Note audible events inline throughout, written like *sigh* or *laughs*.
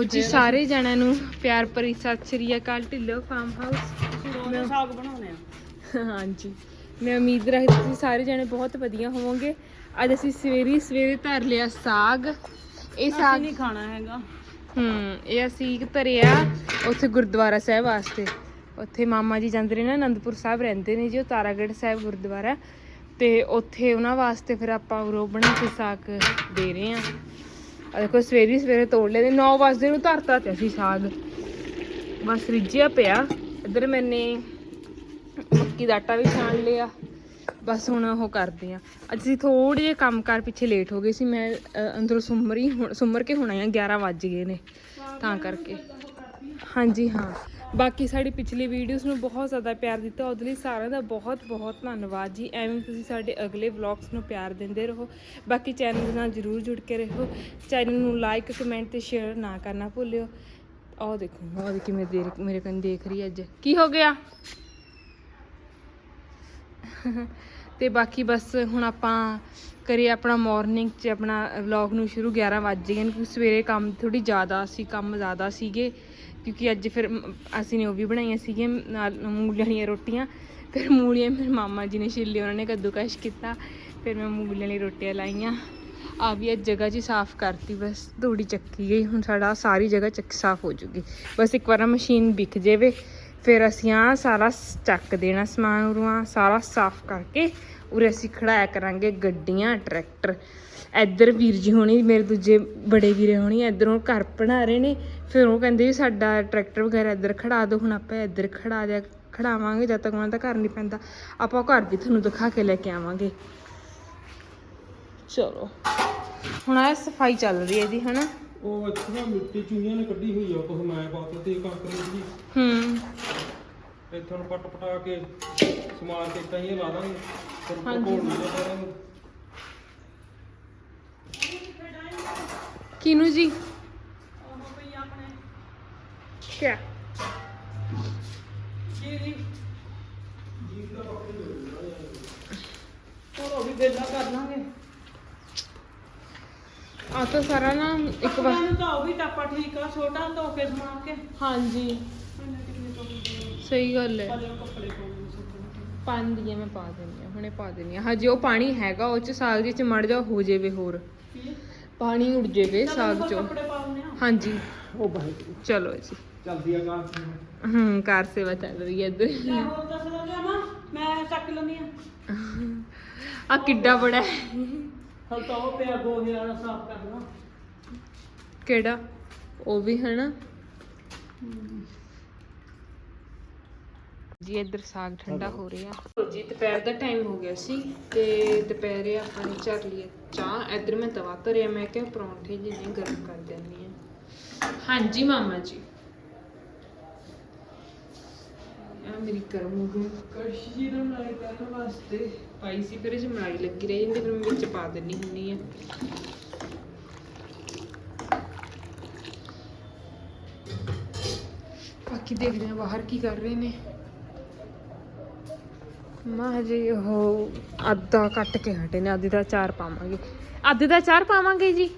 ਲਓ ਜੀ ਸਾਰੇ ਜਣਿਆਂ ਨੂੰ ਪਿਆਰ ਭਰੀ ਸਤਿ ਸ੍ਰੀ ਅਕਾਲ ਢਿੱਲੋ ਫਾਰਮ ਹਾਊਸ ਦਾ ਸਾਗ ਬਣਾਉਣੇ ਆ। ਹਾਂਜੀ। ਮੈਂ ਉਮੀਦ ਰੱਖਦੀ ਤੁਸੀਂ ਸਾਰੇ ਜਣੇ ਬਹੁਤ ਵਧੀਆ ਹੋਵੋਗੇ। ਅੱਜ ਅਸੀਂ ਸਵੇਰੇ ਸਵੇਰੇ ਧਰ ਲਿਆ ਸਾਗ। ਇਹ ਸਾਗ ਨਹੀਂ ਖਾਣਾ ਹੈਗਾ। ਹੂੰ ਇਹ ਅਸੀਂ ਧਰਿਆ ਉੱਥੇ ਗੁਰਦੁਆਰਾ ਸਾਹਿਬ ਵਾਸਤੇ। ਉੱਥੇ ਮਾਮਾ ਜੀ ਜਾਂਦੇ ਨੇ ਨਾ ਅਨੰਦਪੁਰ ਸਾਹਿਬ ਰਹਿੰਦੇ ਨੇ ਜੀ ਉਹ ਤਾਰਾਗੜ੍ਹ ਸਾਹਿਬ ਗੁਰਦੁਆਰਾ। ਤੇ ਉੱਥੇ ਉਹਨਾਂ ਵਾਸਤੇ ਫਿਰ ਆਪਾਂ ਉਰੋ ਬਣਾ ਕੇ ਸਾਗ ਦੇ ਰਹੇ ਆ ਦੇਖੋ ਸਵੇਰੇ ਸਵੇਰੇ ਤੋੜ ਲਏ 9 ਵਜੇ ਨੂੰ ਧਰਤਾ ਤੇ ਅਸੀਂ ਸਾਗ। ਬਸ ਰਿੱਝਿਆ ਪਿਆ ਇੱਧਰ ਮੈਨੇ ਮੱਕੀ ਦਾ ਆਟਾ ਵੀ ਛਾਣ ਲਿਆ। ਬਸ ਹੁਣ ਉਹ ਕਰਦੇ ਆ। ਅੱਜ ਅਸੀਂ ਥੋੜੇ ਜਿਹੇ ਕੰਮ ਕਰ ਪਿੱਛੇ ਲੇਟ ਹੋ ਗਏ ਸੀ ਮੈਂ ਅ, ਅੰਦਰੋਂ ਸੁੰਮਰੀ ਹੁਣ ਸੁੰਮਰ ਕੇ ਹੁਣ ਆਈ ਆ 11 ਵੱਜ ਗਏ ਨੇ। ਤਾਂ ਕਰਕੇ। ਹਾਂਜੀ ਹਾਂ। ਬਾਕੀ ਸਾਡੀ ਪਿਛਲੀ ਵੀਡੀਓਜ਼ ਨੂੰ ਬਹੁਤ ਜ਼ਿਆਦਾ ਪਿਆਰ ਦਿੱਤਾ, ਉਹਦੇ ਲਈ ਸਾਰਿਆਂ ਦਾ ਬਹੁਤ ਬਹੁਤ ਧੰਨਵਾਦ ਜੀ। ਐਵੇਂ ਤੁਸੀਂ ਸਾਡੇ ਅਗਲੇ ਵਲੌਗਸ ਨੂੰ ਪਿਆਰ ਦਿੰਦੇ ਰਹੋ। ਬਾਕੀ ਚੈਨਲ ਦੇ ਨਾਲ ਜਰੂਰ ਜੁੜ ਕੇ ਰਹੋ। ਚੈਨਲ ਨੂੰ ਲਾਈਕ ਕਮੈਂਟ ਤੇ ਸ਼ੇਅਰ ਨਾ ਕਰਨਾ ਭੁੱਲਿਓ। ਆਹ ਦੇਖੋ, ਆਹ ਕਿਵੇਂ ਦੇਖ, ਮੇਰੇ ਕੰਨ ਦੇਖ ਰਹੀ ਅੱਜ। ਕੀ ਹੋ ਗਿਆ? ਤੇ ਬਾਕੀ ਬਸ ਹੁਣ ਆਪਾਂ ਕਰੀਏ ਆਪਣਾ ਮਾਰਨਿੰਗ 'ਚ ਆਪਣਾ ਵਲੌਗ ਨੂੰ ਸ਼ੁਰੂ। 11 ਵਜ ਗਏ ਨੇ, ਕਿਉਂਕਿ ਸਵੇਰੇ ਕੰਮ ਥੋੜੀ ਜ਼ਿਆਦਾ ਸੀ, ਕੰਮ ਜ਼ਿਆਦਾ ਸੀਗੇ। ਕਿਉਂਕਿ ਅੱਜ ਫਿਰ ਅਸੀਂ ਨੇ ਉਹ ਵੀ ਬਣਾਈਆਂ ਸੀਗੀਆਂ, ਨਾਲ ਮੂਲੀਆਂ ਵਾਲੀਆਂ ਰੋਟੀਆਂ। ਫਿਰ ਮੂਲੀਆਂ ਮੇਰੇ ਮਾਮਾ ਜੀ ਨੇ ਛਿੱਲੇ, ਉਹਨਾਂ ਨੇ ਕੱਦੂਕਸ਼ ਕੀਤਾ। ਫਿਰ ਮੈਂ ਮੂਲੀਆਂ ਵਾਲੀ ਰੋਟੀਆਂ ਲਾਈਆਂ। ਆ ਵੀ ਅੱਜ ਜਗ੍ਹਾ ਜੀ ਸਾਫ਼ ਕਰਤੀ, ਬਸ ਧੂੜੀ ਚੱਕੀ ਗਈ। ਹੁਣ ਸਾਡਾ ਸਾਰੀ ਜਗ੍ਹਾ ਚੱਕ ਸਾਫ਼ ਹੋ ਜੂਗੀ। ਬਸ ਇੱਕ ਵਾਰ ਮਸ਼ੀਨ ਵਿਕ ਜਾਵੇ। ਫਿਰ ਅਸੀਂ ਆ ਸਾਰਾ ਚੱਕ ਦੇਣਾ ਸਮਾਨ ਉਰੋਂ ਸਾਰਾ ਸਾਫ਼ ਕਰਕੇ ਉਰੇ ਅਸੀਂ ਖੜਾਇਆ ਕਰਾਂਗੇ ਗੱਡੀਆਂ, ਟਰੈਕਟਰ। ਇੱਧਰ ਵੀਰ ਜੀ ਹੋਣੀ ਮੇਰੇ ਦੂਜੇ ਬੜੇ ਵੀਰੇ ਹੋਣੀ ਇੱਧਰੋਂ ਘਰ ਬਣਾ ਰਹੇ ਨੇ। ਫਿਰ ਉਹ ਕਹਿੰਦੇ ਵੀ ਸਾਡਾ ਟਰੈਕਟਰ ਵਗੈਰਾ ਇੱਧਰ ਖੜਾ ਦਿਓ ਹੁਣ ਆਪਾਂ ਇੱਧਰ ਖੜਾ ਦਿਆ ਖੜਾਵਾਂਗੇ ਜਦ ਤੱਕ ਉਹਨਾਂ ਦਾ ਘਰ ਨਹੀਂ ਪੈਂਦਾ ਆਪਾਂ ਘਰ ਵੀ ਤੁਹਾਨੂੰ ਦਿਖਾ ਕੇ ਲੈ ਕੇ ਆਵਾਂਗੇ। ਚਲੋ ਹੁਣ ਆ ਸਫ਼ਾਈ ਚੱਲ ਰਹੀ ਹੈ ਜੀ ਹਨਾ? ਉਹ ਇੱਥੇ ਨਾ ਮਿੱਟੀ ਚੂਹੀਆਂ ਨੇ ਕੱਢੀ ਹੋਈ ਆ ਕੁਛ ਮੈਂ ਪਾਤਾ ਤੇ ਕੰਕਰੀਟ ਦੀ ਹੂੰ। ਇੱਥੇ ਹੁਣ ਪੱਟ ਪਟਾ ਕੇ ਸਮਾਨ ਤੇ ਕਹੀਂ ਲਾ ਦਾਂਗੇ ਫਿਰ। ਕੋਲ ਕਰਾਂਗੇ ਕਿਨੂੰ ਜੀ? ਕਿਆ ਹੋਰ ਉਹ ਵੀ ਵੇਲਾ ਕਰ ਲਾਂਗੇ। ਆ ਤਾਂ ਸਾਰਾ ਨਾ ਇੱਕ ਵਾਰ ਨੂੰ ਤਾਂ ਉਹ ਵੀ ਟਾਪਾ ਠੀਕ ਆ ਛੋਟਾ ਧੋ ਕੇ ਸਮਾਰ ਕੇ। ਹਾਂਜੀ। ਸਹੀ ਗੱਲ ਹੈ। ਪਾਉਂਦੀ ਹੈ ਮੈਂ ਪਾ ਦਿੰਦੀ ਹਾਂ ਹੁਣੇ ਪਾ ਦਿੰਦੀ ਹਾਂ ਹਜੇ ਉਹ ਪਾਣੀ ਹੈਗਾ ਉਹ ਚ ਸਾਗ ਦੇ ਚ ਮੜ ਜਾ ਹੋ ਜਾਵੇ ਹੋਰ। ਪਾਣੀ ਉੜ ਜਾਵੇ ਸਾਗ ਚੋਂ। ਹਾਂਜੀ। ਉਹ ਬਾਈ ਚਲੋ ਜੀ। ਚਲਦੀ ਆ ਕਾਂ ਹੂੰ ਕਾਰ ਸੇਵਾ ਚੱਲ ਰਹੀ ਹੈ ਇੱਧਰ। ਹੋਰ ਦੱਸ ਦੋ ਜਾਮਾ ਮੈਂ ਚੱਕ ਲੈਂਦੀ ਆ ਆ ਕਿੱਡਾ ਬੜਾ ਹੈ। ਹਲ ਤਾਂ ਉਹ ਪਿਆ ਗੋਹੇ ਵਾਲਾ ਸਾਫ਼ ਕਰਨਾ। ਕਿਹੜਾ? ਉਹ ਵੀ ਹੈ ਨਾ। ਜੀ ਇੱਧਰ ਸਾਗ ਠੰਡਾ ਹੋ ਰਿਹਾ। ਜੀ ਦੁਪਹਿਰ ਦਾ ਟਾਈਮ ਹੋ ਗਿਆ ਸੀ ਤੇ ਦੁਪਹਿਰੇ ਆਪਾਂ ਨੇ ਚੱਕ ਲਈ ਚਾਹ। ਇੱਧਰ ਮੈਂ ਤਵਾ ਧਰਿਆ ਮੈਂ ਕਿਹਾ ਪਰੌਂਠੇ ਜਿਹਨੇ ਗਰਮ ਕਰ ਦਿੰਨੀ ਆ ਹਾਂਜੀ ਮਾਮਾ ਜੀ। ਆ ਮੇਰੀ ਗਰਮ ਹੋ ਗਈ ਕੜਛੀ ਜੀ ਨਾਲ ਮਲਾਈ ਕਰਨ ਵਾਸਤੇ। ਪਾਈ ਸੀ ਫਿਰ ਇਹ 'ਚ ਮਲਾਈ ਲੱਗੀ ਰਹੀ ਜਾਂਦੀ ਫਿਰ ਮੈਂ ਵਿੱਚ ਪਾ ਦਿੰਨੀ ਹੁੰਨੀ ਆ ਬਾਕੀ ਦੇਖਦੇ ਹਾਂ ਬਾਹਰ ਕੀ ਕਰ ਰਹੇ ਨੇ। ਮਾਂ ਹਜੇ ਉਹ ਅੱਧਾ ਕੱਟ ਕੇ ਹਟੇ ਨੇ ਅੱਧੇ ਦਾ ਚਾਰ ਪਾਵਾਂਗੇ। ਅੱਧੇ ਦਾ ਚਾਰ ਪਾਵਾਂਗੇ ਜੀ?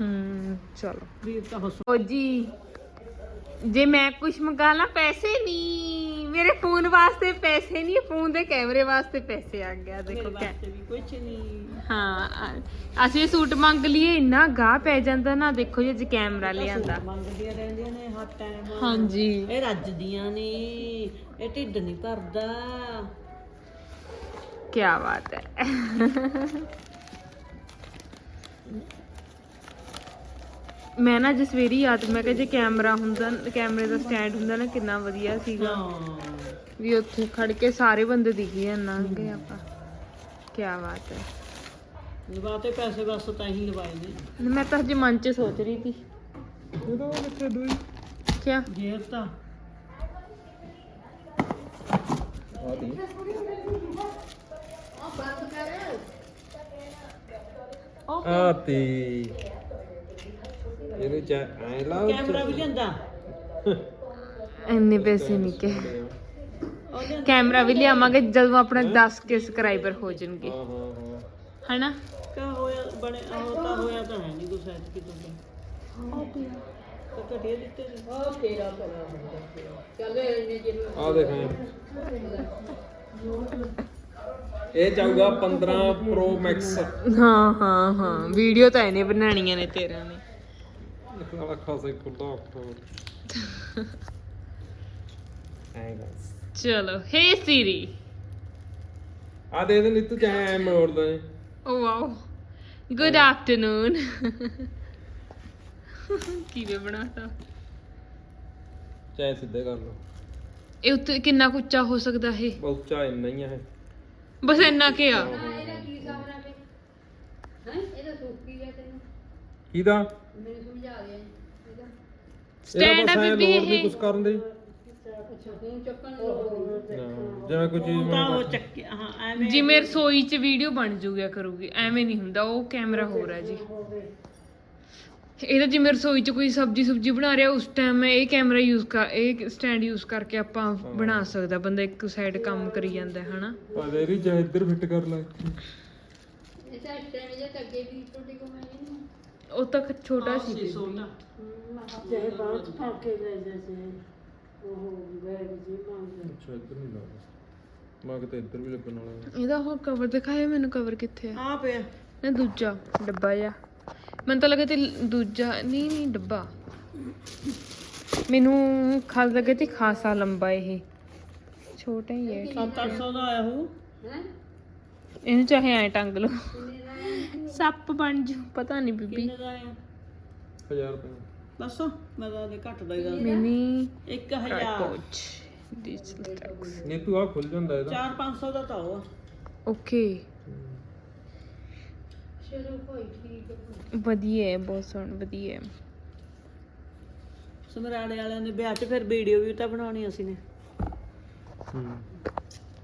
ਹੂੰ ਚਲੋ। ਵੀਰ ਤਾਂ ਹੱਸੋ ਓ ਜੀ ਜੇ ਮੈਂ ਕੁਝ ਮੰਗਾ ਲਾ ਪੈਸੇ ਨਹੀਂ ਮੇਰੇ ਫੋਨ ਵਾਸਤੇ ਪੈਸੇ ਨਹੀਂ ਫੋਨ ਦੇ ਕੈਮਰੇ ਵਾਸਤੇ ਪੈਸੇ ਆ ਗਿਆ ਦੇਖੋ ਕੈ ਵਾਸਤੇ ਵੀ ਕੁਝ ਨਹੀਂ। ਹਾਂ ਅ- ਅਸੀਂ ਸੂਟ ਮੰਗ ਲਈਏ ਇੰਨਾ ਗਾਹ ਪੈ ਜਾਂਦਾ ਨਾ ਦੇਖੋ ਜੀ ਅੱਜ ਕੈਮਰਾ ਲਿਆਂਦਾ। ਮੰਗਦੀਆਂ ਰਹਿੰਦੀਆਂ ਨੇ ਹਰ ਟਾਈਮ ਹਾਂਜੀ। ਇਹ ਰੱਜਦੀਆਂ ਨੇ ਇਹ ਢਿੱਡ ਨਹੀਂ ਭਰਦਾ। ਕੀ ਬਾਤ ਹੈ। ਮੈਂ ਨਾ ਜਸਵੇਰੀ ਯਾਦ ਮੈਂ ਕਿਹਾ ਜੇ ਕੈਮਰਾ ਹੁੰਦਾ ਕੈਮਰੇ ਦਾ ਸਟੈਂਡ ਹੁੰਦਾ ਨਾ ਕਿੰਨਾ ਵਧੀਆ ਸੀਗਾ। ਵੀ ਉੱਥੇ ਖੜ ਕੇ ਸਾਰੇ ਬੰਦੇ ਦਿਖੇ ਜਾਂਗੇ ਆਪਾਂ ਕੀ ਬਾਤ ਹੈ। ਲਵਾਤੇ ਪੈਸੇ ਬਸ ਤਾਂ ਹੀ ਲਵਾਏ ਨੇ। ਮੈਂ ਤਾਂ ਹਜੇ ਮਨ 'ਚ ਸੋਚ ਰਹੀ ਸੀ। ਇਹਦਾ ਕਿੱਥੇ ਦੂਈ ਕਿਆ? ਜੇਬ ਤਾਂ। ਆ ਦੀ ਆ ਤੇ। ਇਹਨੂੰ ਚਾ ਐ ਲਾ ਕੈਮਰਾ ਵੀ ਲਿਆਂਦਾ। ਇੰਨੇ ਪੈਸੇ ਨਹੀਂ ਕਿ ਉਹ ਲਿਆਂਦਾ ਕੈਮਰਾ ਵੀ ਲਿਆਵਾਂਗੇ ਜਦੋਂ ਆਪਣੇ 10 ਕੇ ਸਬਸਕ੍ਰਾਈਬਰ ਹੋ ਜਾਣਗੇ। ਹਾਂ ਹਾਂ ਹਾਂ। ਹਨਾ? ਕਾ ਹੋਇਆ ਬਣੇ ਉਹ ਤਾਂ ਹੋਇਆ ਤਾਂ ਹੈ ਨਹੀਂ ਕੁਛ ਐਤ ਕਿ ਤੁਹਾਡੇ ਤਾਂ ਘਟਿਆ ਦਿੱਤੇ ਜਿਹੇ ਆ ਦੇਖ ਇਹ ਜਾਊਗਾ 15 ਪ੍ਰੋ ਮੈਕਸ ਹਾਂ ਹਾਂ ਹਾਂ। ਵੀਡੀਓ ਤਾਂ ਇਹਨੇ ਬਣਾਣੀਆਂ ਨੇ ਤੇਰਾ ਨੇ। ਵਾਲਾ ਖਾਸੇ ਆਫਟਰ ਐਂ ਬਸ ਚਲੋ ਹੇ ਸੀਰੀ ਆ ਦੇ ਦੇ ਨਿੱਤੂ ਚਾਹੇ ਮੋੜਦਾ ਏ ਓ ਵਾਓ ਗੁੱਡ ਆਫਟਰਨੂਨ ਕਿਵੇਂ ਬਣਾਤਾ ਚਾਹੇ ਸਿੱਧੇ ਕਰ ਲਓ ਇਹ ਉੱਤੇ ਕਿੰਨਾ ਕੁ ਉੱਚਾ ਹੋ ਸਕਦਾ ਇਹ? ਬਹੁਤ ਉੱਚਾ ਇੰਨਾ ਹੀ ਆ ਇਹ ਬਸ ਇੰਨਾ ਕਿ ਆ। ਕਿਹਦਾ? ਸਟੈਂਡ ਆ? ਬੀਬੀ ਲੋੜ ਨਹੀਂ ਇਹ। ਕੁਝ ਕਰਨ ਦੀ। ਨਾ, ਜਿਵੇਂ ਕੋਈ ਚੀਜ਼ ਤਾਂ ਮੈਂ ਉਹ ਚੱਕਿਆ ਹਾਂ ਐਵੇਂ ਜਿਵੇਂ ਰਸੋਈ 'ਚ ਵੀਡੀਓ ਬਣ ਜੂਗਾ ਕਰੂਗੀ ਐਵੇਂ ਨਹੀਂ ਹੁੰਦਾ ਉਹ ਕੈਮਰਾ ਹੋਰ ਹੈ ਜੀ। ਇਹਦਾ ਜਿਵੇਂ ਰਸੋਈ 'ਚ ਕੋਈ ਸਬਜੀ ਸੁਬਜੀ ਬਣਾ ਰਿਹਾ ਉਸ ਟਾਈਮ ਇਹ ਕੈਮਰਾ ਯੂਜ਼ ਕਰ ਇਹ ਸਟੈਂਡ ਯੂਜ਼ ਕਰਕੇ ਆਪਾਂ ਬਣਾ ਸਕਦਾ ਬੰਦਾ ਇੱਕ ਸਾਈਡ ਕੰਮ ਕਰੀ ਜਾਂਦਾ ਹੈ ਹਨਾ? ਆ ਦੇ ਰਹੀ ਚਾਹੇ ਇੱਧਰ ਫਿੱਟ ਕਰ ਲੈ। ਉਹ ਤਾਂ ਛੋਟਾ ਸੀ ਸੀ ਸੋਨਾ। ਅੱਛਾ ਇੱਧਰ ਨਹੀਂ ਲੱਗਦਾ ਮੈਂ ਕਿਤੇ ਇੱਧਰ ਵੀ ਲੱਗਣ ਵਾਲਾ ਹੈ। ਇਹਦਾ ਉਹ ਕਵਰ ਦਿਖਾਇਆ ਮੈਨੂੰ ਕਵਰ ਕਿੱਥੇ ਆ? ਆ ਪਿਆ। ਨਾ ਦੂਜਾ ਡੱਬਾ ਜਿਹਾ। ਮੈਨੂੰ ਤਾਂ ਲੱਗਾ ਤੇ ਦੂਜਾ ਨਹੀਂ ਨਹੀਂ ਡੱਬਾ। ਮੈਨੂੰ ਖਾਸ ਲੱਗੇ ਤੇ ਖਾਸਾ ਲੰਬਾ ਇਹ। ਛੋਟਾ ਹੀ ਹੈ। 700 ਦਾ ਆਇਆ ਹੂੰ? ਇਹਨੂੰ ਚਾਹੇ ਐ ਟੰਗ ਲਓ। ਸੱਪ ਬਣ ਜੂ ਪਤਾ ਨਹੀਂ ਬੀਬੀ। ਕਿੰਨੇ ਦਾ ਆਇਆ? 1000 ਰੁਪਏ। ਦੱਸੋ ਮੈਂ ਤਾਂ ਉਹਦੇ ਘੱਟ ਦਾ ਹੀ ਦੱਸ ਮਿਨੀ। 1000 ਕੋਚ ਡਿਜੀਟਲ ਟੈਕਸ ਨਹੀਂ ਤੂੰ ਆ ਖੁੱਲ ਜਾਂਦਾ ਇਹਦਾ। 4-500 ਦਾ ਤਾਂ ਉਹ ਆ। ਓਕੇ। ਵਧੀਆ ਹੈ ਬਹੁਤ ਸੋਹਣਾ ਵਧੀਆ ਹੈ। ਸਮਰਾਲੇ ਵਾਲਿਆਂ ਦੇ ਵਿਆਹ 'ਚ ਫਿਰ ਵੀਡੀਓ ਵੀ ਤਾਂ ਬਣਾਉਣੀ ਅਸੀਂ ਨੇ। ਹੂੰ।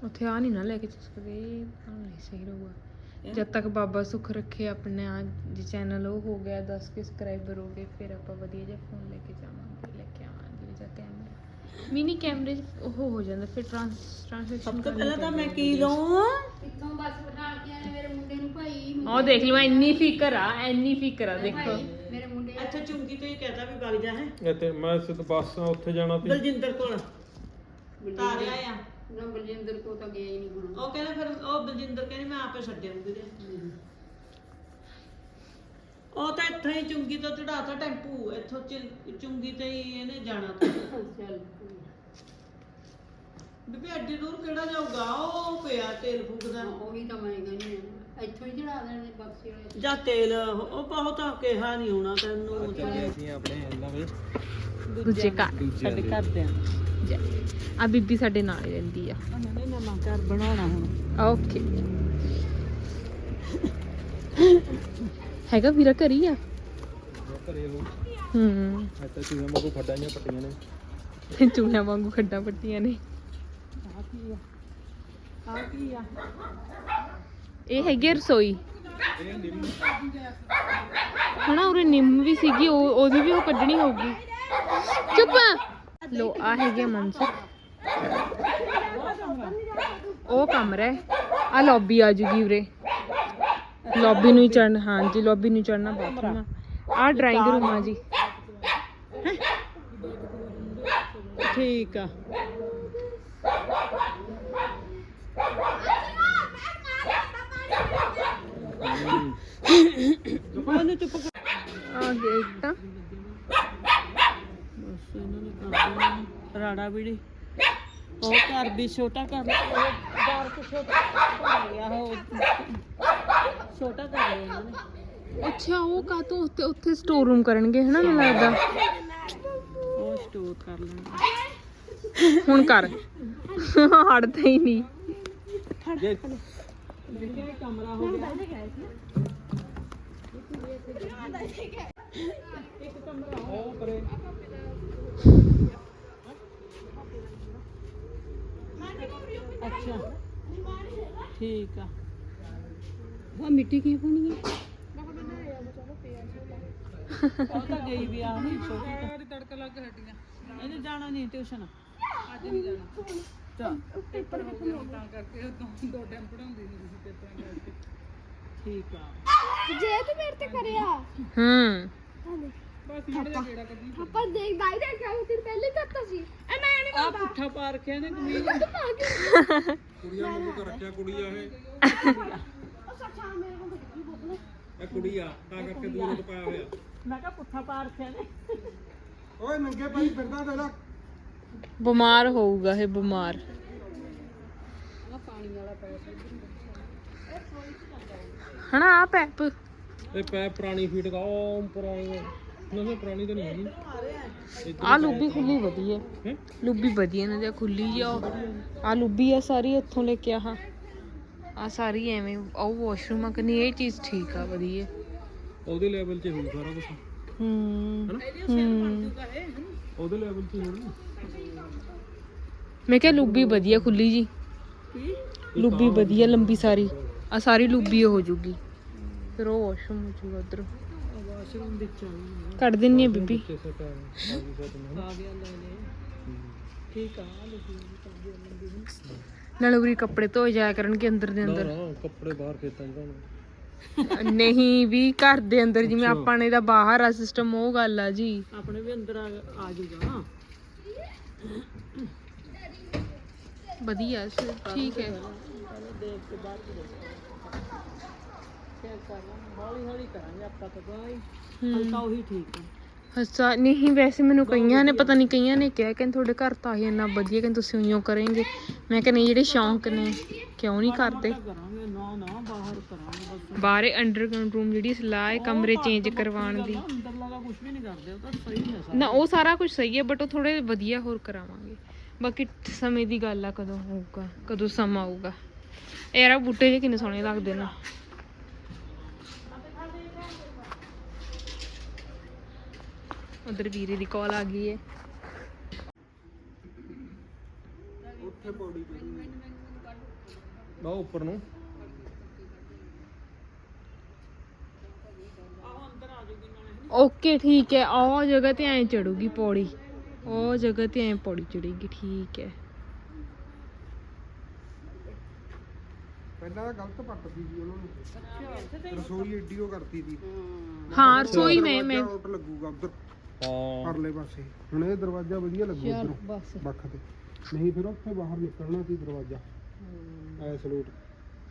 ਉੱਥੇ ਆ ਨਹੀਂ ਨਾ ਲੈ ਕੇ ਚੱਲ ਸਕਦੇ ਇਹ ਤਾਂ ਨਹੀਂ ਸਹੀ ਰਹੂਗਾ। ਜਦ ਤੱਕ ਬਾਬਾ ਸੁੱਖ ਰੱਖੇ ਆਪਣੇ ਆ ਜੀ ਚੈਨਲ ਉਹ ਹੋ ਗਿਆ 10 ਕੇ ਸਬਸਕ੍ਰਾਈਬਰ ਹੋ ਗਏ ਫਿਰ ਆਪਾਂ ਵਧੀਆ ਜਿਹਾ ਫੋਨ ਲੈ ਕੇ ਜਾਵਾਂਗੇ ਲੈ ਕੇ ਆਵਾਂਗੇ ਜਾਂ ਕੈਮਰਾ ਮਿਨੀ ਕੈਮਰੇ ਉਹ ਹੋ ਜਾਂਦਾ ਫਿਰ ਟ੍ਰਾਂਸ ਟ੍ਰਾਂਸਲੇਸ਼ਨ ਸਭ ਤੋਂ ਪਹਿਲਾਂ ਤਾਂ ਮੈਂ ਕੀ ਲਵਾਂ ਉਹ ਦੇਖ ਲਓ ਇੰਨੀ ਫਿਕਰ ਆ ਇੰਨੀ ਫਿਕਰ ਆ ਦੇਖੋ। ਅੱਛਾ ਚੁੰਗੀ ਤੋਂ ਹੀ ਕਹਤਾ ਵੀ ਵਗ ਜਾ ਹੈ। ਇੱਥੇ ਮੈਂ ਸਿੱਧ ਬੱਸ ਉੱਥੇ ਜਾਣਾ ਤੇ ਬਲਜਿੰਦਰ ਕੋਲ। ਤਾਰਿਆ ਆ ਨਾ ਬਲਜਿੰਦਰ ਕੋ ਤਾਂ ਗਿਆ ਹੀ ਨਹੀਂ ਹੁਣ ਉਹ ਕਹਿੰਦਾ ਫਿਰ ਉਹ ਬਲਜਿੰਦਰ ਕਹਿੰਦੀ ਮੈਂ ਆਪੇ ਛੱਡ ਤੇ। ਉਹ ਤਾਂ ਇੱਥੋਂ ਹੀ ਚੁੰਗੀ ਤੋਂ ਚੜਾਤਾ ਟੈਂਪੂ, ਇੱਥੋਂ ਚ- ਚੁੰਗੀ ਤੇ ਹੀ ਇਹਨੇ ਜਾਣਾ ਚੱਲ ਬੀਬੀ ਐਡੀ ਦੂਰ ਕਿਹੜਾ ਜਾਊਗਾ? ਉਹ ਪਿਆ ਤੇਲ ਫੂਕਦਾ। ਉਹੀ ਤਾਂ ਮੈਂ ਕਹਿੰਦੀ ਹਾਂ। ਇੱਥੋਂ ਹੀ ਚੜਾ ਦੇਣੇ ਬਕਸੇ ਵਾਲੇ। ਜਾਂ ਤੇਲ ਉਹ ਬਹੁਤ ਕਿਹਾ ਨਹੀਂ ਹੋਣਾ ਤੈਨੂੰ ਅਸੀਂ ਆਪਣੇ ਨਵੇਂ ਦੂਜੇ ਘਰ ਸਾਡੇ ਘਰ ਦੇ ਆ। ਬੀਬੀ ਸਾਡੇ ਨਾਲ ਹੀ ਰਹਿੰਦੀ ਆ। ਉਹਨਾਂ ਨੇ ਨਵਾਂ ਘਰ ਬਣਾਉਣਾ ਹੁਣ। ਓਕੇ। ਹੈਗਾ ਵੀਰਾ ਘਰੀ ਆ? ਘਰੇ ਉਹ। ਹੂੰ। ਇੱਥੇ ਚੀਜ਼ਾਂ ਮਗੋ ਫੱਡਾਂ ਪੱਟੀਆਂ ਨੇ। ਚੂਹਿਆਂ ਵਾਂਗੂ ਖੱਡਾਂ ਪੱਟੀਆਂ ਨੇ। ਆ ਕੀ ਆ? ਆ ਕੀ ਆ? ਇਹ ਹੈਗੀ ਆ ਰਸੋਈ। ਹਣਾ ਉਰੇ ਨਿੰਮ ਵੀ ਸੀਗੀ, ਉਹ ਉਹਦੀ ਵੀ ਉਹ ਕੱਢਣੀ ਹੋਊਗੀ। ਚੁੱਪ। ਲੋ ਆ ਹੈਗੀ ਆ ਮਨਸਾ ਉਹ ਕਮਰਾ ਹੈ ਆ ਲੌਬੀ ਆ ਜੂਗੀ ਉਰੇ। ਲੌਬੀ ਨੂੰ ਹੀ ਚੜਨਾ ਹਾਂਜੀ ਲੌਬੀ ਨੂੰ ਚੜਨਾ ਬਾਥਰੂਮ ਆ। ਆ ਡਰਾਇੰਗ ਰੂਮ ਆ ਜੀ। ਠੀਕ ਆ। ਉਹਨੂੰ ਚੁੱਪ ਕਰ। ਆ ਗੇਟ ਤਾਂ ਬਸ ਇਹਨਾਂ ਨੇ ਕਰ ਦੇਣਾ ਰਾੜਾ ਵੀੜੀ ਉਹ ਘਰ ਵੀ ਛੋਟਾ ਕਰ ਲਿਆ। ਬਾਹਰ ਕੁ ਛੋਟਾ ਕਰ ਲਿਆ। ਉਹ ਛੋਟਾ ਕਰ ਲਿਆ ਇਹਨਾਂ ਨੇ। ਅੱਛਾ ਉਹ ਕਾ ਤੋਂ ਉੱਥੇ ਉੱਥੇ ਸਟੋਰ ਰੂਮ ਕਰਨਗੇ ਹਨਾ ਮੈਨੂੰ ਲੱਗਦਾ। ਉਹ ਸਟੋਰ ਕਰ ਲੈਣਾ। ਹੁਣ ਕਰ। ਹੜਦਾ ਹੀ ਨਹੀਂ। ਦੇਖਿਆ ਕਮਰਾ ਹੋ ਗਿਆ। ਅੱਛਾ। ਠੀਕ ਆ। ਉਹ ਮਿੱਟੀ ਕੀ ਪਾਉਣੀ ਹੈ ਉਹ ਤਾਂ ਗਈ ਵੀ ਆ ਨਹੀਂ ਛੋਟੀ ਤਾਂ। ਤੜਕਾ ਲੱਗ ਹਟੀਆਂ ਇਹਨੇ ਜਾਣਾ ਨਹੀਂ ਟਿਊਸ਼ਨ। ਅੱਜ ਨਹੀਂ ਜਾਣਾ। ਚਲ। ਪੇਪਰ ਹੋ ਗਿਆ ਤਾਂ ਕਰਕੇ ਦੋ ਦੋ ਟਾਈਮ ਪੜਾਉਂਦੀ ਨਹੀਂ ਸੀ ਪੇਪਰਾਂ ਕਰਕੇ। ਠੀਕ ਆ। ਜੇ *laughs* ਤੂੰ ਮੇਰੇ ਤੇ ਕਰਿਆ ਹੂੰ ਆਪਾਂ ਦੇਖ ਦਾਈ ਦੇ ਕਿਹਾ ਤੇਰੇ ਪਹਿਲੇ ਕਰਤਾ ਸੀ ਐ ਮੈਂ ਨਹੀਂ ਆ ਪੁੱਠਾ ਪਾ ਰੱਖਿਆ ਨੇ ਕਮੀਜ਼ ਤੂੰ ਪਾ ਕੇ ਕੁੜੀਆਂ ਨੂੰ ਕੋ ਰੱਖਿਆ ਕੁੜੀ ਆ ਇਹ ਉਹ ਸੱਚਾ ਮੇਰੇ ਕੋਲ ਕੀ ਬੋਲਣਾ ਇਹ ਕੁੜੀ ਆ ਤਾਂ ਕਰਕੇ ਦੂਰ ਤੋਂ ਪਾਇਆ ਹੋਇਆ। ਮੈਂ ਕਿਹਾ ਪੁੱਠਾ ਪਾ ਰੱਖਿਆ ਨੇ? ਓਏ ਨੰਗੇ ਭਾਈ ਫਿਰਦਾ ਤੇ ਨਾ ਬਿਮਾਰ ਹੋਊਗਾ ਇਹ ਬਿਮਾਰ। ਹਨਾ ਆ ਪੈਪ? ਇਹ ਪੈ ਪੁਰਾਣੀ ਫੀਟ ਦਾ ਉਹ ਪੁਰਾਣੀ ਨਵੇਂ ਪੁਰਾਣੀ ਤਾਂ ਨਹੀਂ ਹੈਗੀ। ਆ ਲੁੱਬੀ ਖੁੱਲੀ ਵਧੀਆ। ਹੈਂ? ਲੁੱਬੀ ਵਧੀਆ ਨਾ ਜਾਂ ਖੁੱਲੀ ਜੀ ਆ ਲੁੱਬੀ ਆ ਸਾਰੀ ਇੱਥੋਂ ਲੈ ਕੇ ਆਹ। ਆ ਸਾਰੀ ਐਵੇਂ ਉਹ ਵਾਸ਼ਰੂਮ ਆ ਕਨੀ ਇਹ ਚੀਜ਼ ਠੀਕ ਆ ਵਧੀਆ। ਉਹਦੇ ਲੈਵਲ 'ਚ ਹੋਊ ਸਾਰਾ ਕੁਝ ਹੂੰ ਹੂੰ। ਉਹਦੇ ਲੈਵਲ 'ਚ ਹੋਊ ਮੈਂ ਕਿਹਾ ਲੁੱਬੀ ਵਧੀਆ ਖੁੱਲੀ ਜੀ। ਲੁੱਬੀ ਵਧੀਆ ਲੰਬੀ ਸਾਰੀ। ਆ ਸਾਰੀ ਲੁੱਬੀ ਹੋ ਜੂਗੀ। ਫਿਰ ਉਹ ਵਾਸ਼ਰੂਮ ਹੋ ਜੂਗਾ ਉਧਰ। ਵਾਸ਼ਰੂਮ ਵਿੱਚ ਆ ਕੱਢ ਦਿੰਨੀ ਆ ਬੀਬੀ। ਠੀਕ ਆ ਨਾਲੇ ਉਰੀ ਕੱਪੜੇ ਧੋਏ ਜਾਇਆ ਕਰਨਗੇ ਅੰਦਰ ਦੇ ਅੰਦਰ। ਕੱਪੜੇ ਬਾਹਰ ਖੇਤਾਂ 'ਚ ਨਹੀਂ ਵੀ ਘਰ ਦੇ ਅੰਦਰ ਜਿਵੇਂ ਆਪਾਂ ਨੇ ਦਾ ਬਾਹਰ ਆ ਸਿਸਟਮ ਉਹ ਗੱਲ ਆ ਜੀ। ਆਪਣੇ ਵੀ ਅੰਦਰ ਆ ਜਾਊਗਾ ਵਧੀਆ ਸ- ਠੀਕ ਹੈ। ਦੇਖ ਕੇ ਬਾਅਦ ਚ ਚੈੱਕ ਕਰ ਲਾਂਗੇ ਹੌਲੀ ਹੌਲੀ ਕਰਾਂਗੇ ਆਪਾਂ ਤਾਂ ਬਾਈ ਹਲਕਾ ਉਹੀ ਠੀਕ ਹੈ ਅੱਛਾ, ਨਹੀਂ, ਵੈਸੇ ਮੈਨੂੰ ਕਈਆਂ ਨੇ, ਪਤਾ ਨਹੀਂ ਕਈਆਂ ਨੇ ਕਿਹਾ ਕਿ ਤੁਹਾਡੇ ਘਰ ਤਾਂ ਹੀ ਇੰਨਾ ਵਧੀਆ ਕਿ ਤੁਸੀਂ ਉਈਓ ਕਰੇਂਗੇ। ਮੈਂ ਕਿਹਾ ਨਹੀਂ ਜਿਹੜੇ ਸ਼ੌਂਕ ਨੇ, ਕਿਉਂ ਨਹੀਂ ਕਰਦੇ? ਕਰਾਂਗੇ ਨਾ ਨਾ ਬਾਹਰ ਕਰਾਂਗੇ ਬਸ ਬਾਹਰੇ ਅੰਡਰਗਰਾਉਂਡ ਰੂਮ ਜਿਹੜੀ ਸਲਾਹ ਹੈ ਕਮਰੇ ਚੇਂਜ ਕਰਵਾਉਣ ਦੀ। ਅੰਦਰ ਲਗਾ ਕੁਝ ਵੀ ਨਹੀਂ ਕਰਦੇ ਉਹ ਤਾਂ ਸਹੀ ਹੈ ਸਾਰਾ ਨਾ, ਉਹ ਸਾਰਾ ਕੁਝ ਸਹੀ ਹੈ ਬਟ ਉਹ ਥੋੜੇ ਵਧੀਆ ਹੋਰ ਕਰਾਵਾਂਗੇ। ਬਾਕੀ ਸਮੇਂ ਦੀ ਗੱਲ ਆ, ਕਦੋਂ ਹੋਊਗਾ, ਕਦੋਂ ਸਮਾਂ ਆਊਗਾ। ਯਾਰ ਆ ਬੂਟੇ ਜੇ ਕਿੰਨੇ ਸੋਹਣੇ ਲੱਗਦੇ ਨੇ। ਉਧਰ ਵੀਰੇ ਦੀ ਕਾਲ ਆ ਗਈ ਹੈ ਉੱਥੇ ਪੌੜੀ ਬਾ ਉੱਪਰ ਨੂੰ। ਓਕੇ ਠੀਕ ਹੈ। ਉਹ ਜਗ੍ਹਾ ਤੇ ਐ ਚੜੂਗੀ ਪੌੜੀ। ਉਹ ਜਗ੍ਹਾ ਤੇ ਐ ਪੌੜੀ ਚੜੇਗੀ ਠੀਕ ਹੈ। ਪਹਿਲਾਂ ਗਲਤ ਪੱਟਦੀ ਸੀ ਉਹਨਾਂ ਨੂੰ। ਰਸੋਈ ਏਡੀ ਉਹ ਕਰਤੀ ਸੀ। ਹਾਂ। ਰਸੋਈ ਮੈਂ ਮੈਂ ਆਊਟ ਲੱਗੂਗਾ ਉਧਰ। ਹਾਂ। ਪਰਲੇ ਪਾਸੇ। ਹੁਣ ਇਹ ਦਰਵਾਜ਼ਾ ਵਧੀਆ ਲੱਗੂ ਉਧਰ ਬਸ। ਬੱਖ ਤੇ। ਨਹੀਂ ਫਿਰ ਉੱਥੇ ਬਾਹਰ ਨਿਕਲਣਾ ਸੀ ਦਰਵਾਜ਼ਾ। ਐ ਸਲੂਟ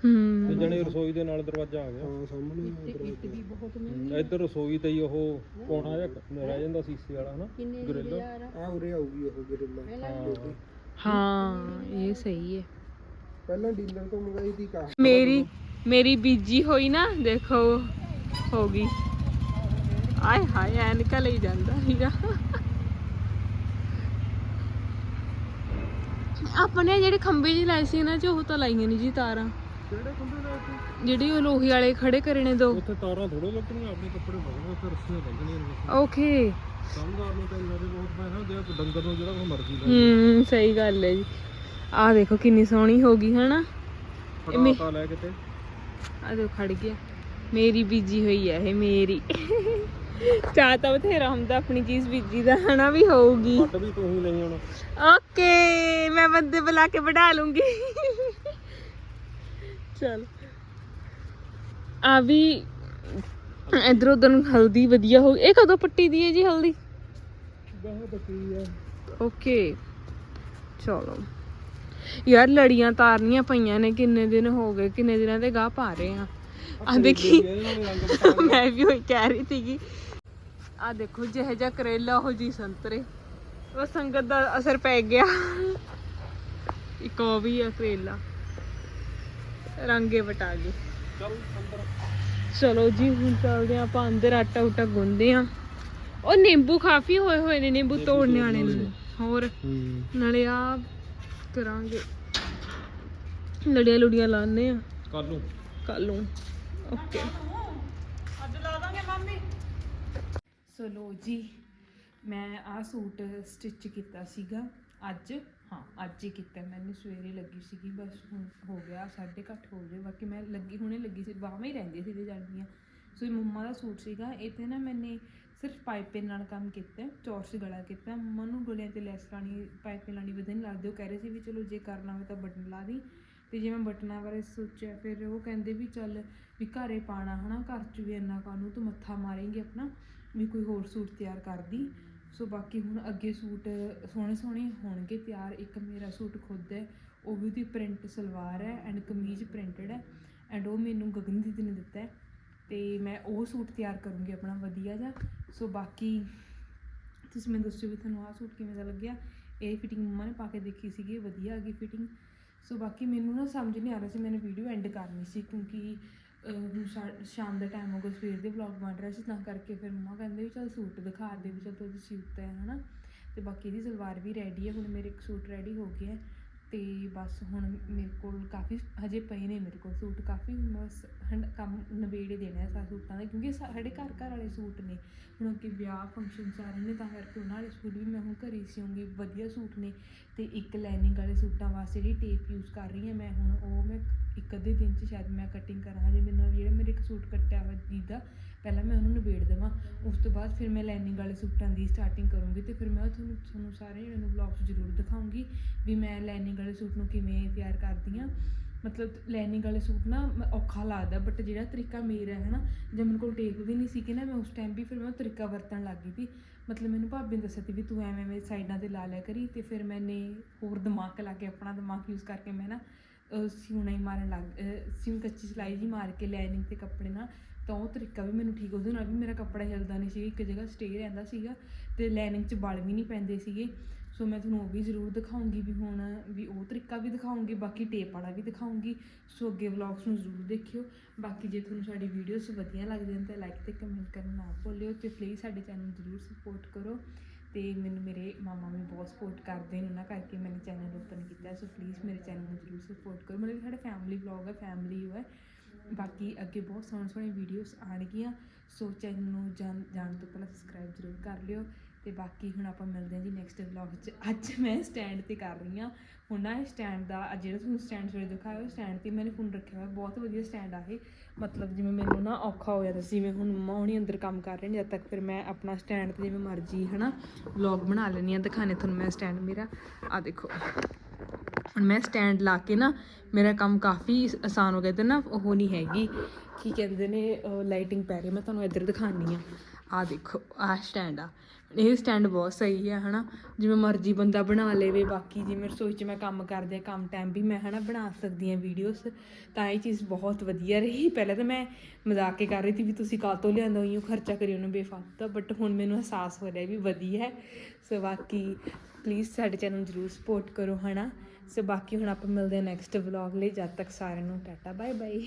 ਹੂੰ। ਜਣੇ ਰਸੋਈ ਦੇ ਨਾਲ ਦਰਵਾਜ਼ਾ ਆ ਗਿਆ। ਹਾਂ ਸਾਹਮਣੇ ਇੱਟ ਵੀ ਬਹੁਤ ਨੇ ਇੱਧਰ ਰਸੋਈ ਤੇ ਹੀ ਉਹ ਕੋਣਾ ਜਿਹਾ ਰਹਿ ਜਾਂਦਾ ਸੀਸੇ ਵਾਲਾ ਹਨਾ? ਗ੍ਰਿਲ। ਆ? ਉਰੇ ਆਊਗੀ ਉਹ ਗ੍ਰਿਲ। ਹਾਂ। ਇਹ ਸਹੀ ਹੈ ਪਹਿਲਾਂ ਡੀਲਰ ਤੋਂ ਮੰਗਾਈ ਸੀ ਕਾ ਮੇਰੀ ਮੇਰੀ ਬੀਜੀ ਹੋਈ ਨਾ ਦੇਖੋ ਹੋ ਗਈ। ਆਏ ਹਾਏ ਐਨਕਾ ਲਈ ਜਾਂਦਾ ਸੀਗਾ। ਆਪਣੇ ਜਿਹੜੇ ਖੰਭੇ ਜੀ ਲਾਏ ਸੀ ਨਾ ਚ ਉਹ ਤਾਂ ਲਾਈਆਂ ਨਹੀਂ ਜੀ ਤਾਰਾਂ। ਕਿਹੜੇ ਖੰਭੇ ਲਾਏ ਸੀ? ਜਿਹੜੀ ਉਹ ਲੋਹੀ ਵਾਲੇ ਖੜੇ ਕਰੇ ਨੇ ਦੋ। ਉੱਥੇ ਤਾਰਾਂ ਥੋੜੇ ਲੱਗਣੀਆਂ ਆਪਣੇ ਕੱਪੜੇ ਬਹੁਤ ਉੱਥੇ ਰੱਸੀਆਂ ਲੱਗਣੀਆਂ ਓਕੇ। ਸਮਝਦਾਰ ਨੂੰ ਤਾਂ ਇਹਨਾਂ ਦੇ ਬਹੁਤ ਪੈਸਾ ਦੇ ਡੰਗਰ ਨੂੰ ਜਿਹੜਾ ਕੋਈ ਮਰਜ਼ੀ ਲੈ ਹੂੰ ਸਹੀ ਗੱਲ ਹੈ ਜੀ। ਆਹ ਦੇਖੋ ਕਿੰਨੀ ਸੋਹਣੀ ਹੋ ਗਈ ਹਨਾ? ਫੜਾਤਾ ਲੈ ਕਿਤੇ। ਆ ਦੇਖੋ ਖੜ ਗਿਆ। ਮੇਰੀ ਬੀਜੀ ਹੋਈ ਹੈ ਇਹ ਮੇਰੀ। ਚਾਹ ਤਾਂ ਬਥੇਰਾ ਹੁੰਦਾ ਆਪਣੀ ਚੀਜ਼ ਬੀਜੀ ਦਾ ਹਨਾ ਵੀ ਹੋਊਗੀ। ਪੱਟ ਵੀ ਤੂੰ ਹੀ ਲਈ ਹੁਣ। ਓਕੇ ਮੈਂ ਬੰਦੇ ਬੁਲਾ ਕੇ ਵਢਾ ਲੂੰਗੀ। ਚਲ। ਆ ਵੀ ਇਧਰ ਉਧਰ ਹਲਦੀ ਵਧੀਆ ਹੋ ਇਹ ਕਦੋਂ ਪੱਟੀ ਦੀ ਹੈ ਜੀ ਹਲਦੀ? ਬਹੁਤ ਬੱਤੀ ਆ ਓਕੇ। ਚਲੋ। ਯਾਰ ਲੜੀਆਂ ਤਾਰਨੀਆਂ ਪਈਆਂ ਨੇ ਕਿੰਨੇ ਦਿਨ ਹੋ ਗਏ ਕਿੰਨੇ ਦਿਨਾਂ ਦੇ ਗਾਹ ਪਾ ਰਹੇ ਆ। ਆ ਦੇਖੀ। ਮੈਂ ਵੀ ਉਹੀ ਕਹਿ ਰਹੀ ਸੀਗੀ। ਆ ਦੇਖੋ ਜਿਹੇ ਜਿਹਾ ਕਰੇਲਾ ਉਹ ਜੀ ਸੰਤਰੇ। ਉਹ ਸੰਗਤ ਦਾ ਅਸਰ ਪੈ ਗਿਆ। ਇੱਕ ਉਹ ਵੀ ਆ ਕਰੇਲਾ। ਰੰਗੇ ਵਟਾ ਗਏ ਚਲੋ ਜੀ ਹੁਣ ਚੱਲਦੇ ਆ ਆਪਾਂ ਅੰਦਰ ਆਟਾ ਉਟਾ ਗੁੰਨਦੇ ਆ ਉਹ ਨਿੰਬੂ ਕਾਫੀ ਹੋਏ ਹੋਏ ਨੇ ਨਿੰਬੂ ਤੋੜਨੇ ਆਣੇ ਨੇ। ਹੋਰ? ਨਾਲੇ ਆ ਕਰਾਂਗੇ। ਲੜੀਆਂ ਲੁੜੀਆਂ ਲਾਣੇ ਆ। ਕੱਲ ਨੂੰ। ਕੱਲ ਨੂੰ। ਓਕੇ ਅੱਜ ਲਾ ਦਾਂਗੇ ਮੰਮੀ ਸੋ ਲੋ ਜੀ ਮੈਂ ਆ ਸੂਟ ਸਟਿਚ ਕੀਤਾ ਸੀਗਾ। ਅੱਜ ਹਾਂ ਅੱਜ ਹੀ ਕੀਤਾ। ਮੈंने ਸਵੇਰੇ ਲੱਗੀ ਸੀਗੀ ਬਸ ਹੁਣ ਹੋ ਗਿਆ ਸਾਢੇ ਅੱਠ ਹੋ ਗਏ। ਬਾਕੀ ਮੈਂ ਲੱਗੀ ਹੁਣੇ ਲੱਗੀ ਸੀ ਬਾਹਾਂ ਹੀ ਰਹਿੰਦੀਆਂ ਸੀ ਤੇ ਜਾਂਦੀਆਂ ਸੋ ਇਹ ਮੰਮਾ ਦਾ ਸੂਟ ਸੀਗਾ। ਇੱਥੇ ਨਾ ਮੈंने ਸਿਰਫ ਪਾਈਪਿੰਗ ਨਾਲ ਕੰਮ ਕੀਤਾ ਚੌਰਸ ਗਲਾ ਕੀਤਾ ਮੰਮਾ ਨੂੰ ਗਲਿਆਂ ਤੇ ਲੈਸ ਲਾਣੀ ਪਾਈਪਿੰਗ ਲਾਣੀ ਵਧੀਆ ਨਹੀਂ ਲੱਗਦੀ। ਉਹ ਕਹਿ ਰਹੇ ਸੀ ਵੀ ਚਲੋ ਜੇ ਕਰਨਾ ਹੋਵੇ ਤਾਂ ਬਟਨ ਲਾ ਦੀ ਤੇ ਜੇ ਮੈਂ ਬਟਨਾਂ ਬਾਰੇ ਸੋਚਿਆ, ਫਿਰ ਉਹ ਕਹਿੰਦੇ ਵੀ ਚੱਲ ਵੀ ਘਰੇ ਪਾਣਾ ਹਨਾ, ਘਰ 'ਚ ਵੀ ਇੰਨਾ ਕਾਨੂੰ ਤੂੰ ਮੱਥਾ ਮਾਰੇਂਗੀ ਆਪਣਾ, ਵੀ ਕੋਈ ਹੋਰ ਸੂਟ ਤਿਆਰ ਕਰਦੀ ਸੋ ਬਾਕੀ ਹੁਣ ਅੱਗੇ ਸੂਟ ਸੋਹਣੇ ਸੋਹਣੇ ਹੋਣਗੇ ਤਿਆਰ। ਇੱਕ ਮੇਰਾ ਸੂਟ ਖੁਦ ਹੈ, ਉਹ ਵੀ ਉਹਦੀ ਪ੍ਰਿੰਟ ਸਲਵਾਰ ਹੈ ਐਂਡ ਕਮੀਜ਼ ਪ੍ਰਿੰਟਡ ਹੈ। ਐਂਡ ਉਹ ਮੈਨੂੰ ਗਗਨ ਦੀ ਨੇ ਦਿੱਤਾ ਹੈ। ਤੇ ਮੈਂ ਉਹ ਸੂਟ ਤਿਆਰ ਕਰੂੰਗੀ ਆਪਣਾ ਵਧੀਆ ਜਿਹਾ। ਸੋ ਬਾਕੀ ਤੁਸੀਂ ਮੈਨੂੰ ਦੱਸਿਓ ਵੀ ਤੁਹਾਨੂੰ ਆਹ ਸੂਟ ਕਿਵੇਂ ਦਾ ਲੱਗਿਆ। ਇਹ ਫਿਟਿੰਗ ਮੰਮਾ ਨੇ ਪਾ ਕੇ ਦੇਖੀ ਸੀਗੀ ਵਧੀਆ ਆ ਗਈ ਫਿਟਿੰਗ ਸੋ ਬਾਕੀ ਮੈਨੂੰ ਨਾ ਸਮਝ ਨਹੀਂ ਆ ਰਿਹਾ ਸੀ, ਮੈਨੇ ਵੀਡੀਓ ਐਂਡ ਕਰਨੀ ਸੀ, ਕਿਉਂਕਿ ਸ਼ਾ- ਸ਼ਾਮ ਦਾ ਟਾਈਮ ਹੋ ਗਿਆ ਸਵੇਰ ਦੇ ਵਲੌਗ ਬਣ ਰਿਹਾ ਸੀ, ਤਾਂ ਕਰਕੇ ਫਿਰ ਮੰਮਾ ਕਹਿੰਦੇ ਵੀ ਚਲ ਸੂਟ ਦਿਖਾ ਦੇ ਵੀ ਚਲ ਤੂੰ ਸੂਟ ਹੈ ਹਨਾ ਤੇ ਬਾਕੀ ਇਹਦੀ ਸਲਵਾਰ ਵੀ ਰੈਡੀ ਹੈ, ਹੁਣ ਮੇਰੇ ਇੱਕ ਸੂਟ ਰੈਡੀ ਹੋ ਗਿਆ। ਅਤੇ ਬਸ ਹੁਣ ਮੇਰੇ ਕੋਲ ਕਾਫੀ ਹਜੇ ਪਏ ਨੇ ਮੇਰੇ ਕੋਲ ਸੂਟ, ਕਾਫੀ ਬਸ ਹੰਡ- ਕੰਮ ਨਵੇੜੇ ਦੇਣਾ ਹੈ ਸਾਰੇ ਸੂਟਾਂ ਦਾ, ਕਿਉਂਕਿ ਸਾਡੇ ਘਰ ਘਰ ਵਾਲੇ ਸੂਟ ਨੇ। ਹੁਣ ਅੱਗੇ ਵਿਆਹ ਫੰਕਸ਼ਨ ਆ ਰਹੇ ਨੇ, ਤਾਂ ਕਰਕੇ ਉਹਨਾਂ ਵਾਲੇ ਸੂਟ ਵੀ ਮੈਂ ਹੁਣ ਘਰੇ ਸਿਉਂਗੀ ਵਧੀਆ ਸੂਟ ਨੇ। ਅਤੇ ਇੱਕ ਲਾਈਨਿੰਗ ਵਾਲੇ ਸੂਟਾਂ ਵਾਸਤੇ ਜਿਹੜੀ ਟੇਪ ਯੂਜ਼ ਕਰ ਰਹੀ ਹਾਂ ਮੈਂ ਹੁਣ, ਉਹ ਮੈਂ ਇੱਕ ਅੱਧੇ ਦਿਨ 'ਚ ਸ਼ਾਇਦ ਮੈਂ ਕਟਿੰਗ ਕਰਾਂ, ਹਜੇ ਮੈਨੂੰ ਜਿਹੜਾ ਮੇਰੇ ਇੱਕ ਸੂਟ ਕੱਟਿਆ ਹੋਇਆ ਦੀ ਦਾ ਪਹਿਲਾਂ ਮੈਂ ਉਹਨੂੰ ਨਿਬੇੜ ਦੇਵਾਂ, ਉਸ ਤੋਂ ਬਾਅਦ ਫਿਰ ਮੈਂ ਲਾਈਨਿੰਗ ਵਾਲੇ ਸੂਟਾਂ ਦੀ ਸਟਾਰਟਿੰਗ ਕਰੂੰਗੀ ਤੇ ਫਿਰ ਮੈਂ ਉਹ ਤੁਹਾਨੂੰ ਤੁਹਾਨੂੰ ਸਾਰੇ ਜਣਿਆਂ ਨੂੰ ਵਲੌਗ 'ਚ ਜ਼ਰੂਰ ਦਿਖਾਉਂਗੀ ਵੀ ਮੈਂ ਲਾਈਨਿੰਗ ਵਾਲੇ ਸੂਟ ਨੂੰ ਕਿਵੇਂ ਤਿਆਰ ਕਰਦੀ ਹਾਂ। ਮਤਲਬ ਲਾਈਨਿੰਗ ਵਾਲੇ ਸੂਟ ਨਾ ਮ- ਔਖਾ ਲੱਗਦਾ ਬਟ ਜਿਹੜਾ ਤਰੀਕਾ ਮੇਰਾ ਹੈ ਨਾ, ਜੇ ਮੇਰੇ ਕੋਲ ਟੇਪ ਵੀ ਨਹੀਂ ਸੀ ਕਿ ਨਾ, ਮੈਂ ਉਸ ਟਾਈਮ ਵੀ ਫਿਰ ਮੈਂ ਉਹ ਤਰੀਕਾ ਵਰਤਣ ਲੱਗ ਗਈ ਸੀ। ਮਤਲਬ ਮੈਨੂੰ ਭਾਬੀ ਨੇ ਦੱਸਿਆ ਸੀ ਵੀ ਤੂੰ ਐਵੇਂ ਐਵੇਂ ਸਾਈਡਾਂ ਤੇ ਲਾ ਲਿਆ ਕਰੀ ਤੇ ਫਿਰ ਮੈਨੇ ਹੋਰ ਦਿਮਾਗ ਲਾ ਕੇ ਆਪਣਾ ਦਿਮਾਗ ਯੂਜ਼ ਕਰਕੇ ਮੈਂ ਨਾ ਸਿਉਣਾ ਹੀ ਮਾਰਨ ਲੱਗ, ਅਹ ਸਿਉਂ ਕੱਚੀ ਸਿਲਾਈ ਜੀ ਮਾਰ ਕੇ ਲਾਈਨਿੰਗ ਤੇ ਕੱਪੜੇ ਨਾਲ ਤਾਂ ਉਹ ਤਰੀਕਾ ਵੀ ਮੈਨੂੰ ਠੀਕ, ਉਹਦੇ ਨਾਲ ਵੀ ਮੇਰਾ ਕੱਪੜਾ ਹਿਲਦਾ ਨਹੀਂ ਸੀ, ਇੱਕ ਜਗ੍ਹਾ ਸਟੇ ਰਹਿੰਦਾ ਸੀਗਾ ਤੇ ਲਾਈਨਿੰਗ 'ਚ ਬਲ ਵੀ ਨਹੀਂ ਪੈਂਦੇ ਸੀਗੇ। ਸੋ ਮੈਂ ਤੁਹਾਨੂੰ ਉਹ ਵੀ ਜ਼ਰੂਰ ਦਿਖਾਉਂਗੀ ਵੀ ਹੁਣ ਵੀ ਉਹ ਤਰੀਕਾ ਵੀ ਦਿਖਾਉਂਗੀ, ਬਾਕੀ ਟੇਪ ਵਾਲਾ ਵੀ ਦਿਖਾਉਂਗੀ। ਸੋ ਅੱਗੇ ਵਲੌਗਸ ਨੂੰ ਜ਼ਰੂਰ ਦੇਖਿਓ। ਬਾਕੀ ਜੇ ਤੁਹਾਨੂੰ ਸਾਡੀ ਵੀਡੀਓਜ਼ ਵਧੀਆ ਲੱਗਦੇ ਹਨ ਤਾਂ ਲਾਈਕ ਤੇ ਕਮੈਂਟ ਕਰਨਾ ਨਾ ਭੁੱਲਿਓ ਤੇ ਪਲੀਜ਼ ਸਾਡੇ ਚੈਨਲ ਨੂੰ ਜ਼ਰੂਰ ਸਪੋਰਟ ਕਰੋ। ਤੇ ਮੈਨੂੰ ਮੇਰੇ ਮਾਮਾ ਵੀ ਬਹੁਤ ਸਪੋਰਟ ਕਰਦੇ ਨੇ, ਉਹਨਾਂ ਕਰਕੇ ਮੈंने ਚੈਨਲ ਓਪਨ ਕੀਤਾ। ਸੋ ਪਲੀਜ਼ ਮੇਰੇ ਚੈਨਲ ਨੂੰ ਜ਼ਰੂਰ ਸਪੋਰਟ ਕਰੋ। ਮਤਲਬ ਸਾਡਾ ਫੈਮਿਲੀ ਵਲੌਗ ਹੈ ਫੈਮਿਲੀ ਉਹ ਹੈ। ਬਾਕੀ ਅੱਗੇ ਬਹੁਤ ਸੋਹਣੇ ਸੋਹਣੇ ਵੀਡੀਓਜ਼ ਆਉਣਗੀਆਂ, ਸੋ ਚੈਨਲ ਨੂੰ ਜਾਣ ਜਾਣ ਤੋਂ ਪਹਿਲਾਂ ਸਬਸਕ੍ਰਾਈਬ ਜ਼ਰੂਰ ਕਰ ਲਿਓ ਤੇ ਬਾਕੀ ਹੁਣ ਆਪਾਂ ਮਿਲਦੇ ਹਾਂ ਜੀ ਨੈਕਸਟ ਵਲੌਗ 'ਚ ਅੱਜ ਮੈਂ ਸਟੈਂਡ ਤੇ ਕਰ ਰਹੀ ਹਾਂ। ਹੁਣ ਨਾ ਸਟੈਂਡ ਦਾ ਆਹ ਜਿਹੜਾ ਤੁਹਾਨੂੰ ਸਟੈਂਡ ਸਵੇਰੇ ਦਿਖਾਇਆ, ਉਹ ਸਟੈਂਡ ਤੇ ਮੈंने ਫੋਨ ਰੱਖਿਆ ਹੋਇਆ। ਬਹੁਤ ਵਧੀਆ ਸਟੈਂਡ ਆ ਇਹ। ਮਤਲਬ ਜਿਵੇਂ ਮੈਨੂੰ ਨਾ ਔਖਾ ਹੋ ਜਾਂਦਾ ਸੀ ਜਿਵੇਂ ਹੁਣ ਮੰਮਾ ਹੁਣੀ ਅੰਦਰ ਕੰਮ ਕਰ ਰਹੇ ਨੇ ਜਦ ਤੱਕ ਫਿਰ ਮੈਂ ਆਪਣਾ ਸਟੈਂਡ ਤੇ ਜਿਵੇਂ ਮਰਜ਼ੀ ਹਨਾ ਵਲੌਗ ਬਣਾ ਲੈਣੀ ਆ ਦਿਖਾਣੇ ਤੁਹਾਨੂੰ ਮੈਂ ਸਟੈਂਡ ਮੇਰਾ। ਆ ਦੇਖੋ। ਹੁਣ ਮੈਂ ਸਟੈਂਡ ਲਾ ਕੇ ਨਾ, ਮੇਰਾ ਕੰਮ ਕਾਫੀ ਆਸਾਨ ਹੋ ਗਿਆ ਤੇ ਨਾ ਉਹ ਨਹੀਂ ਹੈਗੀ। ਕੀ ਕਹਿੰਦੇ ਨੇ ਲਾਈਟਿੰਗ ਪੈ ਰਹੀ ਮੈਂ ਤੁਹਾਨੂੰ ਇੱਧਰ ਦਿਖਾਣੀ ਆ ਆ ਦੇਖੋ ਆ ਸਟੈਂਡ ਆ। ਇਹ ਸਟੈਂਡ ਬਹੁਤ ਸਹੀ ਹੈ ਹਨਾ। ਜਿਵੇਂ ਮਰਜ਼ੀ ਬੰਦਾ ਬਣਾ ਲੇਵੇ, ਬਾਕੀ ਜਿਵੇਂ ਰਸੋਈ 'ਚ ਮੈਂ ਕੰਮ ਕਰਦੇ ਕੰਮ ਟਾਈਮ ਵੀ ਮੈਂ, ਹਨਾ, ਬਣਾ ਸਕਦੀ ਹਾਂ ਵੀਡੀਓਜ਼ ਤਾਂ ਇਹ ਚੀਜ਼ ਬਹੁਤ ਵਧੀਆ ਰਹੀ। ਪਹਿਲਾਂ ਤਾਂ ਮੈਂ ਮਜ਼ਾਕ ਕੇ ਕਰ ਰਹੀ ਸੀ ਵੀ ਤੁਸੀਂ ਕਾਤੋਂ ਲਿਆਂਦਾ ਹੋਈਓ ਖਰਚਾ ਕਰੀ ਉਹਨੂੰ ਬੇਫਾਲਤੂ ਬਟ ਹੁਣ ਮੈਨੂੰ ਅਹਿਸਾਸ ਹੋ ਰਿਹਾ ਵੀ ਵਧੀਆ ਹੈ। ਸੋ ਬਾਕੀ ਪਲੀਜ਼ ਸਾਡੇ ਚੈਨਲ ਨੂੰ ਜ਼ਰੂਰ ਸਪੋਰਟ ਕਰੋ, ਹਨਾ। ਸੋ ਬਾਕੀ ਹੁਣ ਆਪਾਂ ਮਿਲਦੇ ਹਾਂ ਨੈਕਸਟ ਵਲੌਗ ਲਈ, ਜਦ ਤੱਕ ਸਾਰਿਆਂ ਨੂੰ ਟਾਟਾ ਬਾਏ ਬਾਏ